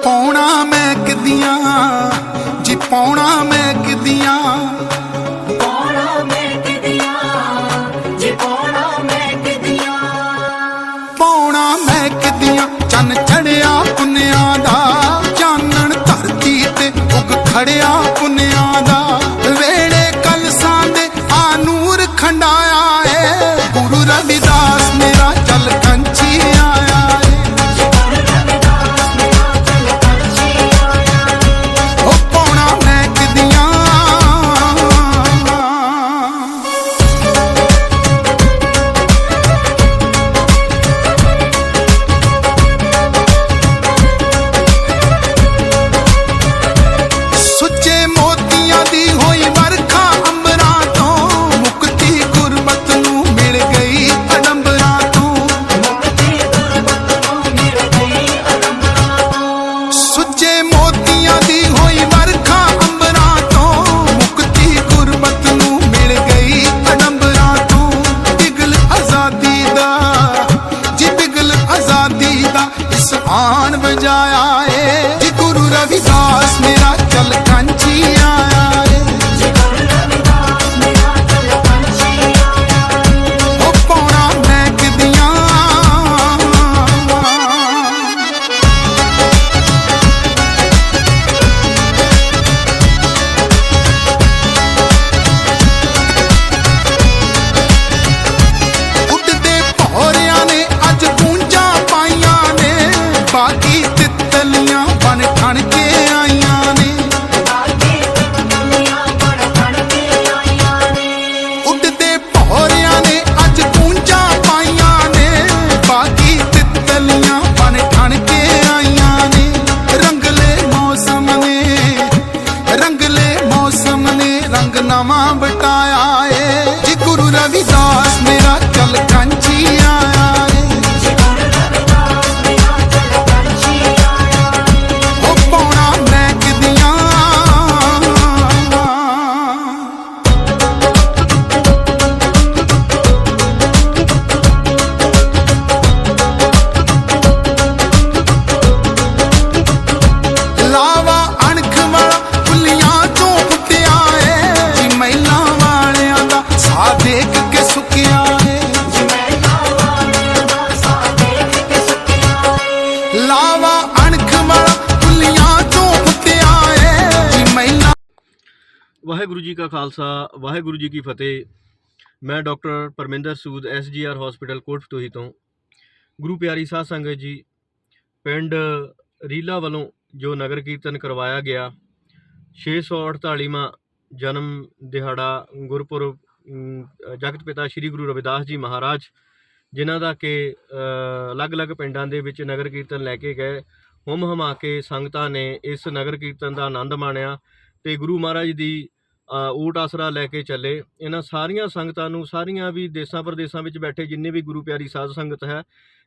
ਪਾਉਣਾ ਮੈਂ ਕਿਦੀਆਂ ਜੀ ਪੌਣਾ ਰੰਗ ਬਟਾਇਆ ਏ। ਜੀ ਗੁਰੂ ਰਵਿਦਾਸ ਮੇਰਾ ਚੱਲ ਕਾਂਚੀ ਏ ਅਣਖ ਵਾਲਾ ਕੁੱਲੀਆਂ ਚੋਂ ਫੁੱਟਿਆ ਏ। ਜੀ ਮਹਿਲਾਂ ਵਾਹਿਗੁਰੂ ਜੀ ਕਾ ਖਾਲਸਾ, ਵਾਹਿਗੁਰੂ ਜੀ ਕੀ ਫਤਿਹ। ਮੈਂ doctor Parminder Sood SGR hospital Kotfatuhi ਤੋਂ ਗੁਰੂ ਪਿਆਰੀ ਸਾਧ ਸੰਗਤ ਜੀ, ਪਿੰਡ ਰੀਲਾ ਵੱਲੋਂ ਜੋ ਨਗਰ ਕੀਰਤਨ ਕਰਵਾਇਆ ਗਿਆ 648ਵਾਂ ਜਨਮ ਦਿਹਾੜਾ ਗੁਰਪੁਰਬ ਜਗਤ ਪਿਤਾ ਸ੍ਰੀ ਗੁਰੂ ਰਵਿਦਾਸ ਜੀ ਮਹਾਰਾਜ ਜਿਨ੍ਹਾਂ ਦਾ ਕਿ ਅਲੱਗ-ਅਲੱਗ ਪਿੰਡਾਂ ਦੇ ਵਿੱਚ ਨਗਰ ਕੀਰਤਨ ਲੈ ਕੇ ਗਏ। ਹੁਮ ਹਮਾ ਕੇ ਸੰਗਤਾਂ ਨੇ ਇਸ ਨਗਰ ਕੀਰਤਨ ਦਾ ਆਨੰਦ ਮਾਣਿਆ ਤੇ ਗੁਰੂ ਮਹਾਰਾਜ ਦੀ ਊਟ ਆਸਰਾ ਲੈ ਕੇ ਚੱਲੇ। ਇਹਨਾਂ ਸਾਰੀਆਂ ਸੰਗਤਾਂ ਨੂੰ, ਸਾਰੀਆਂ ਵੀ ਦੇਸਾਂ ਪ੍ਰਦੇਸਾਂ ਵਿੱਚ ਬੈਠੇ ਜਿੰਨੇ ਵੀ ਗੁਰੂ ਪਿਆਰੀ ਸਾਧ ਸੰਗਤ ਹੈ,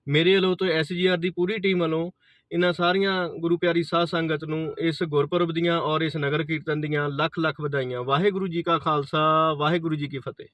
ਮੇਰੇ ਵੱਲੋਂ ਤੇ ਐਸਜੀਆਰ ਦੀ ਪੂਰੀ ਟੀਮ ਵੱਲੋਂ ਇਹਨਾਂ ਸਾਰੀਆਂ ਗੁਰੂ ਪਿਆਰੀ ਸਾਧ ਸੰਗਤ ਨੂੰ ਇਸ ਗੁਰਪੁਰਬ ਦੀਆਂ ਔਰ ਇਸ ਨਗਰ ਕੀਰਤਨ ਦੀਆਂ ਲੱਖ ਲੱਖ ਵਧਾਈਆਂ। ਵਾਹਿਗੁਰੂ ਜੀ ਕਾ ਖਾਲਸਾ, ਵਾਹਿਗੁਰੂ ਜੀ ਕੀ ਫਤਿਹ।